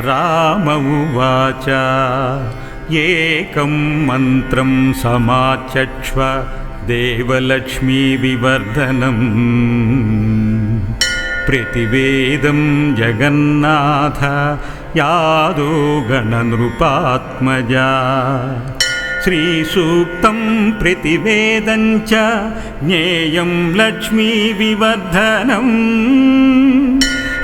राम उवाच। एकं मन्त्रं समाचक्ष्व देवलक्ष्मीविवर्धनम् प्रतिवेदं जगन्नाथ यादो गणनृपात्मजा। श्रीसूक्तं प्रतिवेदं च ज्ञेयं लक्ष्मीविवर्धनम्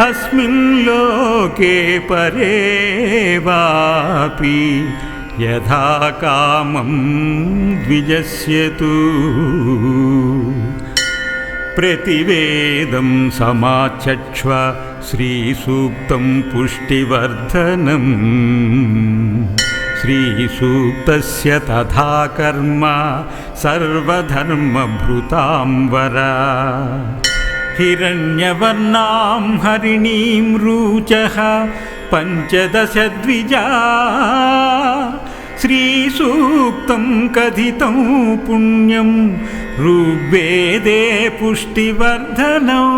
अस्मिन् लोके परे वापि यथा कामं द्विजस्यतु। प्रतिवेदं समाचक्ष्व श्रीसूक्तं पुष्टिवर्धनम्। श्रीसूक्तस्य तथा कर्म सर्वधर्मभृताम्बर हिरण्यवर्णां हरिणीं रुचः पञ्चदशद्विजा। श्रीसूक्तं कथितं पुण्यं ऋग्वेदे पुष्टिवर्धनौ।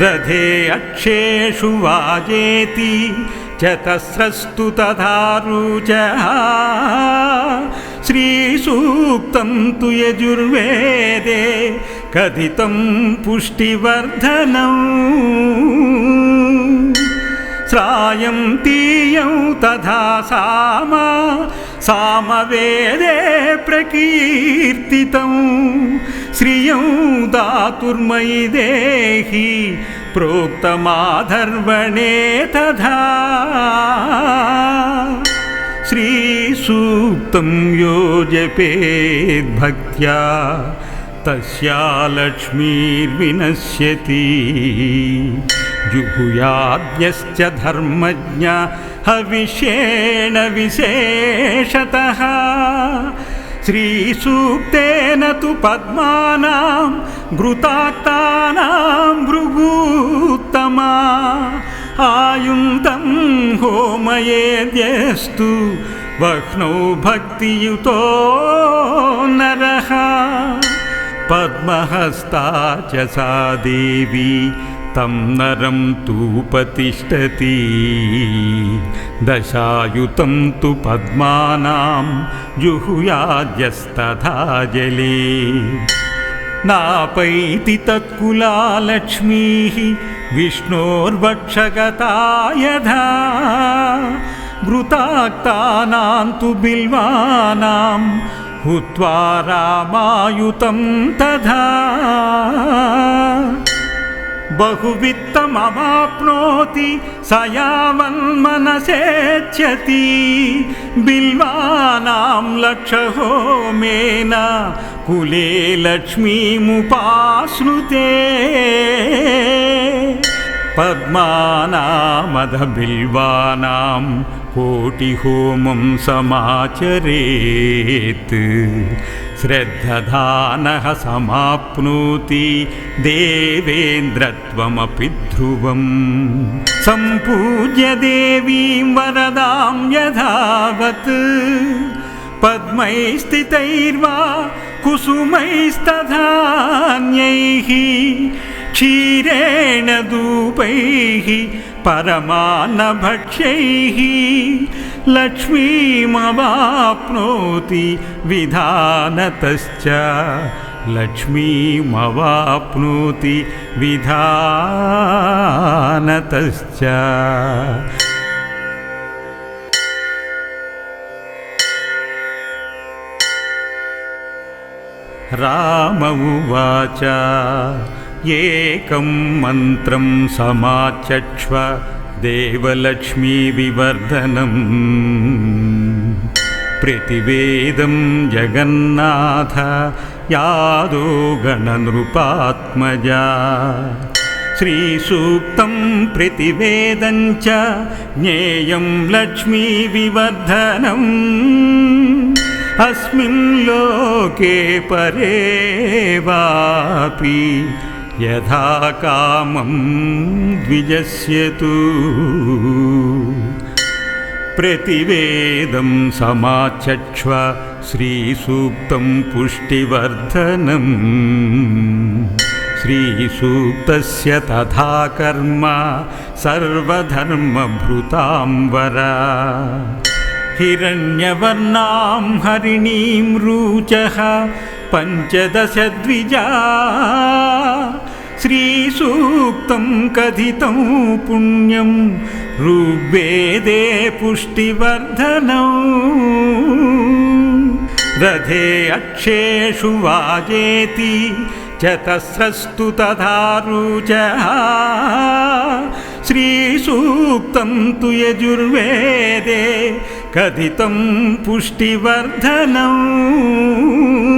रथे अक्षेषु वाजेति चतस्रस्तु तथा रुचः। श्रीसूक्तं तु यजुर्वेदे कथितं पुष्टिवर्धनम्। श्रायं तीयं तथा सामा सामवेदे प्रकीर्तितं। श्रियं दातुर्मयि देहि प्रोक्तमाधर्वणे तथा। श्रीसूक्तं यो जपेद्भक्त्या तस्या लक्ष्मीर्विनश्यति जुहुयाद्यश्च धर्मज्ञ हविष्येण विशेषतः। श्रीसूक्तेन तु पद्मानां घृताक्तानां भृगूत्तमा। आयुन्तं होमयेद्यस्तु वह्नौ भक्तियुतो नरः पद्महस्ता च सा देवी तं नरं तूपतिष्ठति दशायुतं तु पद्मानां जुहुयाद्यस्तथा जले नापैति तत्कुला लक्ष्मीः विष्णोर्वक्षगता यथा घृताक्तानां तु बिल्वानां हुत्वा रामायुतं तथा। बहुवित्तमवाप्नोति स यावन्मनसेच्छति बिल्वानां लक्षहोमेन कुले लक्ष्मीमुपाश्नुते। पद्मानामधबिल्वानां कोटिहोमं समाचरेत्। श्रद्धधानः समाप्नोति देवेन्द्रत्वमपि ध्रुवम्। सम्पूज्य देवीं वरदां यथावत्। पद्मैस्थितैर्वा कुसुमैस्तधान्यैः क्षीरेण धूपैः परमान्नभक्ष्यैः लक्ष्मीमवाप्नोति विधानतश्च। लक्ष्मीमवाप्नोति विधानतश्च। राम उवाच एकं मन्त्रं समाचक्ष्व देवलक्ष्मीविवर्धनम्। प्रतिवेदं जगन्नाथ यादो गणनृपात्मजा। श्रीसूक्तं प्रतिवेदं च ज्ञेयं लक्ष्मीविवर्धनम्। अस्मिन् लोके परे वापि यथा कामं द्विजस्यतु प्रतिवेदं समाचक्ष्व श्रीसूक्तं पुष्टिवर्धनम्। श्रीसूक्तस्य तथा कर्म सर्वधर्मभृताम्बर। हिरण्यवर्णां हरिणीं रुचः पञ्चदशद्विजा। श्रीसूक्तं कथितं पुण्यं ऋग्वेदे पुष्टिवर्धनौ। रथे अक्षेषु वाजेति चतस्रस्तु तथा रुचः। श्रीसूक्तं तु यजुर्वेदे कथितं पुष्टिवर्धनम्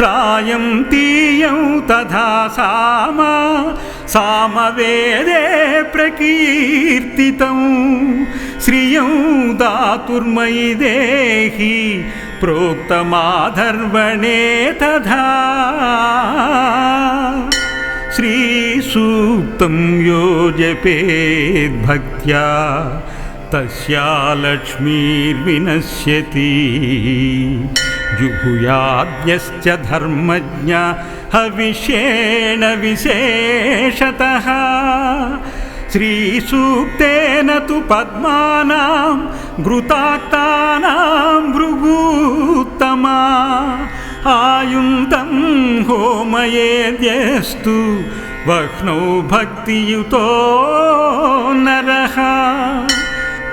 श्रायं तीयं तथा सामा सामवेदे प्रकीर्तितं। श्रियं दातुर्मयि देहि प्रोक्तमाधर्वणे तथा। श्रीसूक्तं यो जपेद्भक्त्या तस्या लक्ष्मीर्विनश्यति हविष्येण विशेषतः। श्रीसूक्तेन तु पद्मानां घृताक्तानां भृगूत्तमा। आयुन्तं होमयेद्यस्तु वह्नौ भक्तियुतो नरः।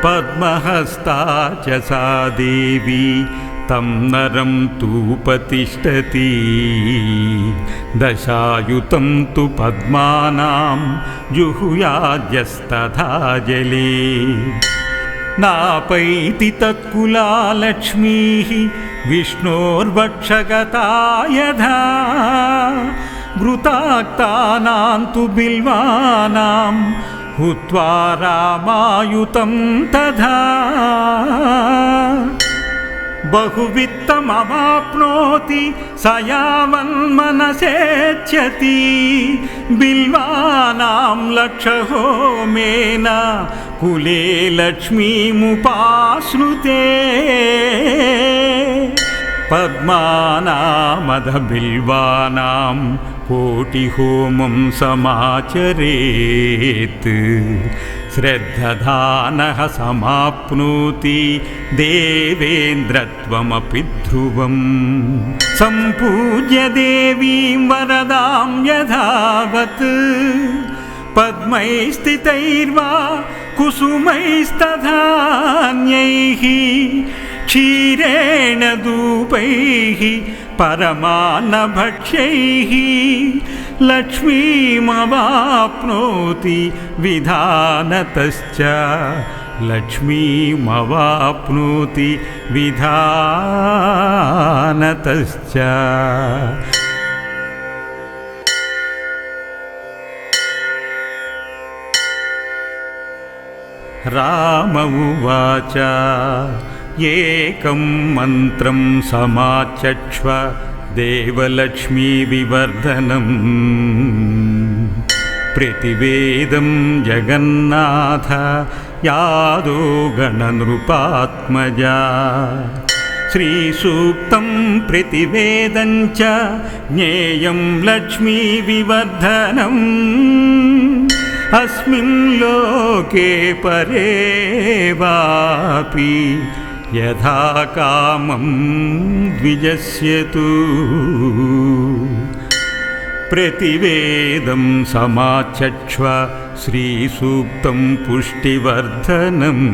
पद्महस्ता च सा देवी तं नरं तूपतिष्ठति दशायुतं तु पद्मानां जुहुयाद्यस्तथा जले नापैति तत्कुला लक्ष्मीः विष्णोर्वक्षगता यथा घृताक्तानां तु बिल्वानां हुत्वा रामायुतं तथा बहुवित्तमवाप्नोति स यावन्मनसेच्छति बिल्वानां लक्षहोमेन कुले लक्ष्मीमुपाश्नुते पद्मानामधबिल्वानां कोटिहोमं समाचरेत्। श्रद्धधानः समाप्नोति देवेन्द्रत्वमपि ध्रुवम्। सम्पूज्य देवीं वरदां यथावत्। पद्मैस्थितैर्वा कुसुमैस्तधान्यैः क्षीरेण धूपैः परमान्नभक्ष्यैः लक्ष्मीमवाप्नोति विधानतश्च। लक्ष्मीमवाप्नोति विधानतश्च। राम उवाच एकं मन्त्रं समाचक्ष्व देवलक्ष्मीविवर्धनम्। प्रतिवेदं जगन्नाथ यादो गणनृपात्मजा। श्रीसूक्तं प्रतिवेदं च ज्ञेयं लक्ष्मीविवर्धनम्। अस्मिन् लोके परे वापि यथा कामं द्विजस्य तु प्रतिवेदं समाचक्ष्व श्रीसूक्तं पुष्टिवर्धनम्।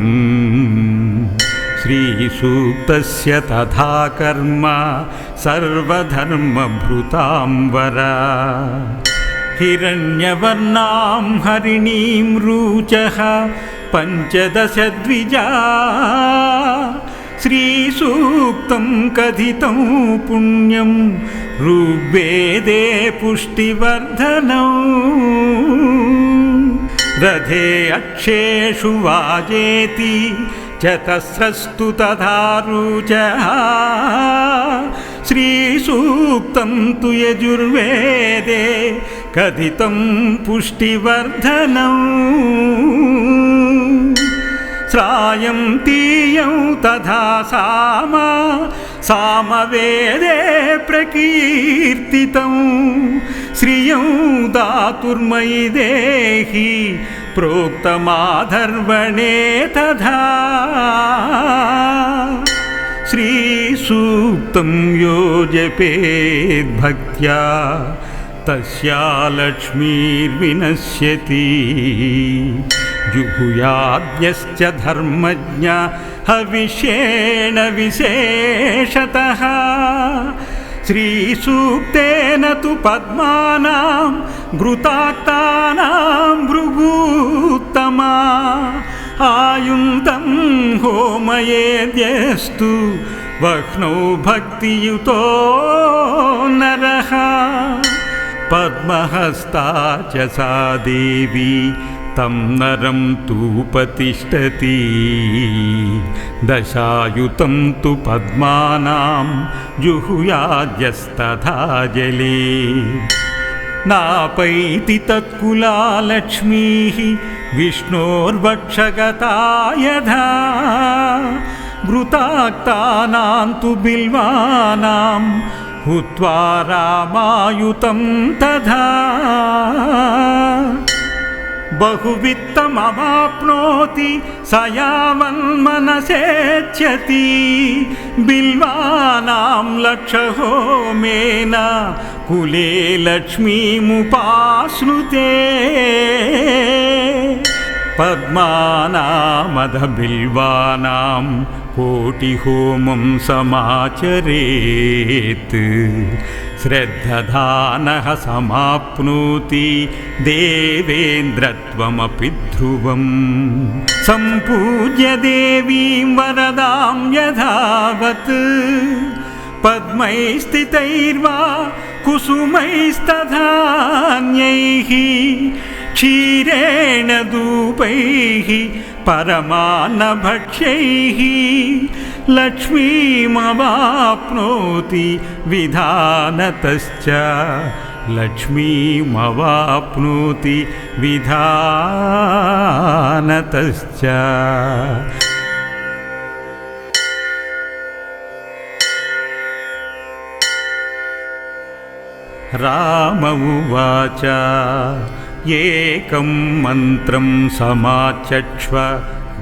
श्रीसूक्तस्य तथा कर्म सर्वधर्मभृताम्बर। हिरण्यवर्णां हरिणीं रुचः पञ्चदशद्विजा श्रीसूक्तं कथितं पुण्यं ऋग्वेदे पुष्टिवर्धनौ रथे अक्षेषु वाजेति चतस्रस्तु तथा रुचः। श्रीसूक्तं तु यजुर्वेदे कथितं पुष्टिवर्धनम् श्रायं तीयं तथा सामा सामवेदे प्रकीर्तितं श्रियं दातुर्मयि देहि प्रोक्तमाधर्वणे तथा। श्रीसूक्तं यो जपेद्भक्त्या तस्या लक्ष्मीर्विनश्यति जुहुयाद्यश्च धर्मज्ञ हविष्येण विशेषतः। श्रीसूक्तेन तु पद्मानां घृताक्तानां भृगूत्तमा। आयुन्तं होमयेद्यस्तु वह्नौ भक्तियुतो नरः। पद्महस्ता च सा देवी तं नरं तूपतिष्ठति दशायुतं तु पद्मानां जुहुयाद्यस्तथा जले नापैति तत्कुला लक्ष्मीः विष्णोर्वक्षगता यथा घृताक्तानां तु बिल्वानां हुत्वा रामायुतं तथा बहुवित्तमवाप्नोति स यावन्मनसेच्छति बिल्वानां लक्षहोमेन कुले लक्ष्मीमुपाश्नुते पद्मानामधबिल्वानां कोटिहोमं समाचरेत् श्रद्धधानः समाप्नोति देवेन्द्रत्वमपि ध्रुवम्। सम्पूज्य देवीं वरदां यथावत्। पद्मैस्थितैर्वा कुसुमैस्तधान्यैः क्षीरेण धूपैः परमान्नभक्ष्यैः लक्ष्मीमवाप्नोति विधानतश्च। लक्ष्मीमवाप्नोति विधानतश्च। राम उवाच। एकं मन्त्रं समाचक्ष्व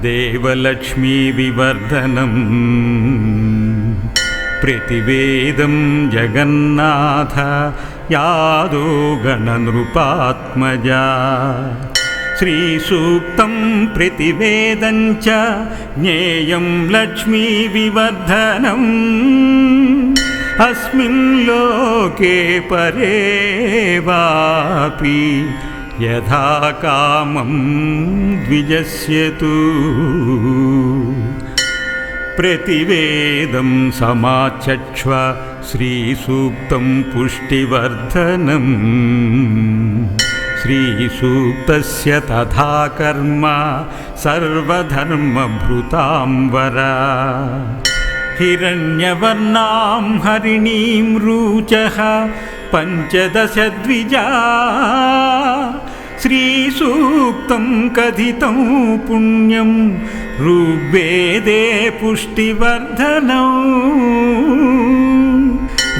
देवलक्ष्मीविवर्धनम् प्रतिवेदं जगन्नाथ यादो गणनृपात्मजा श्रीसूक्तं प्रतिवेदं च ज्ञेयं लक्ष्मीविवर्धनम् अस्मिन् लोके परे वापि यथा कामं द्विजस्यतु प्रतिवेदं समाचक्ष्व श्रीसूक्तं पुष्टिवर्धनम्। श्रीसूक्तस्य तथा कर्म सर्वधर्मभृतां वरा हिरण्यवर्णां हरिणीं रुचः पञ्चदशद्विजा। श्रीसूक्तं कथितं पुण्यं ऋग्वेदे पुष्टिवर्धनौ।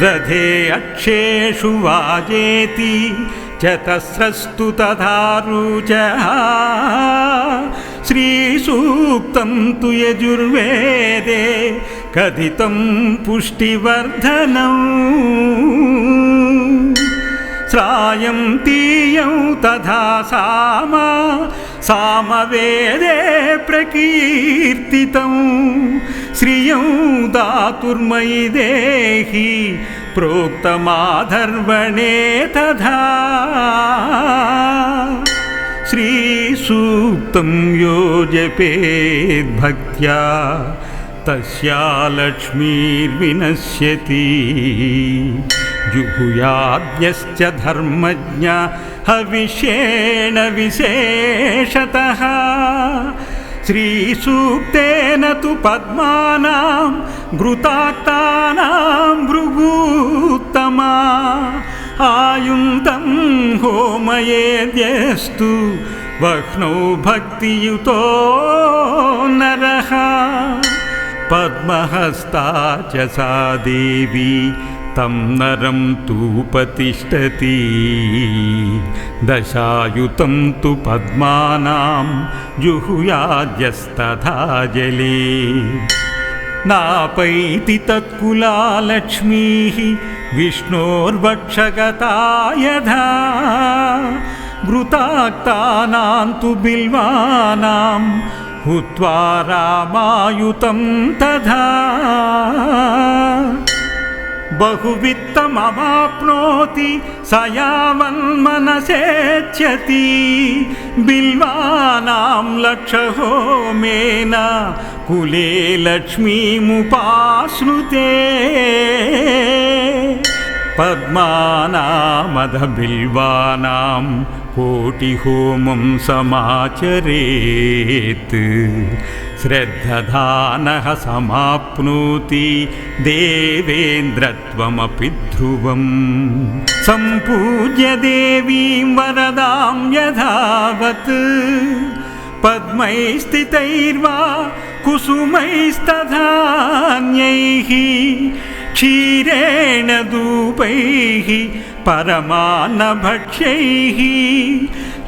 रथे अक्षेषु वाजेति चतस्रस्तु तथा रुचः। श्रीसूक्तं तु यजुर्वेदे कथितं पुष्टिवर्धनम् श्रायं तीयं तथा साम सामवेदे प्रकीर्तितं श्रियं दातुर्मयि देहि प्रोक्तमाधर्वणे तथा। श्रीसूक्तं यो जपेद्भक्त्या तस्या लक्ष्मीर्विनश्यति जुहुयाद्यश्च धर्मज्ञ हविष्येण विशेषतः। श्रीसूक्तेन तु पद्मानां घृताक्तानां भृगूत्तमा। आयुन्तं होमयेद्यस्तु वह्नौ भक्तियुतो नरः। पद्महस्ता च सा देवी तं नरं तूपतिष्ठति दशायुतं तु पद्मानां जुहुयाद्यस्तथा जले नापैति तत्कुला लक्ष्मीः विष्णोर्वक्षगता यथा घृताक्तानां तु बिल्वानां हुत्वा रामायुतं तथा बहुवित्तमवाप्नोति स यावन्मनसेच्छति बिल्वानां लक्षहोमेन कुले लक्ष्मीमुपाश्नुते पद्मानामधबिल्वानां कोटिहोमं समाचरेत्। श्रद्धधानः समाप्नोति देवेन्द्रत्वमपि ध्रुवम्। सम्पूज्य देवीं वरदां यथावत्। पद्मैस्थितैर्वा कुसुमैस्तधान्यैः क्षीरेण धूपैः परमान्नभक्ष्यैः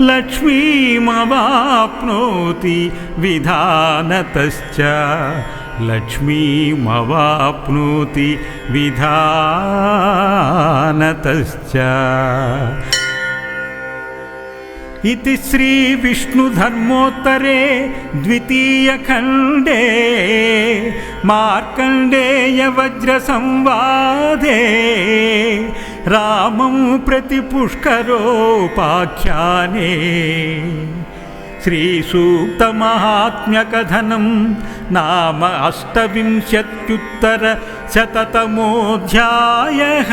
लक्ष्मीमवाप्नोति विधानतश्च। लक्ष्मीमवाप्नोति विधानतश्च। इति श्रीविष्णुधर्मोत्तरे द्वितीयखण्डे मार्कण्डेयवज्रसंवादे रामं प्रति पुष्करोपाख्याने श्रीसूक्तमाहात्म्यकथनं नाम अष्टविंशत्युत्तरशततमोऽध्यायः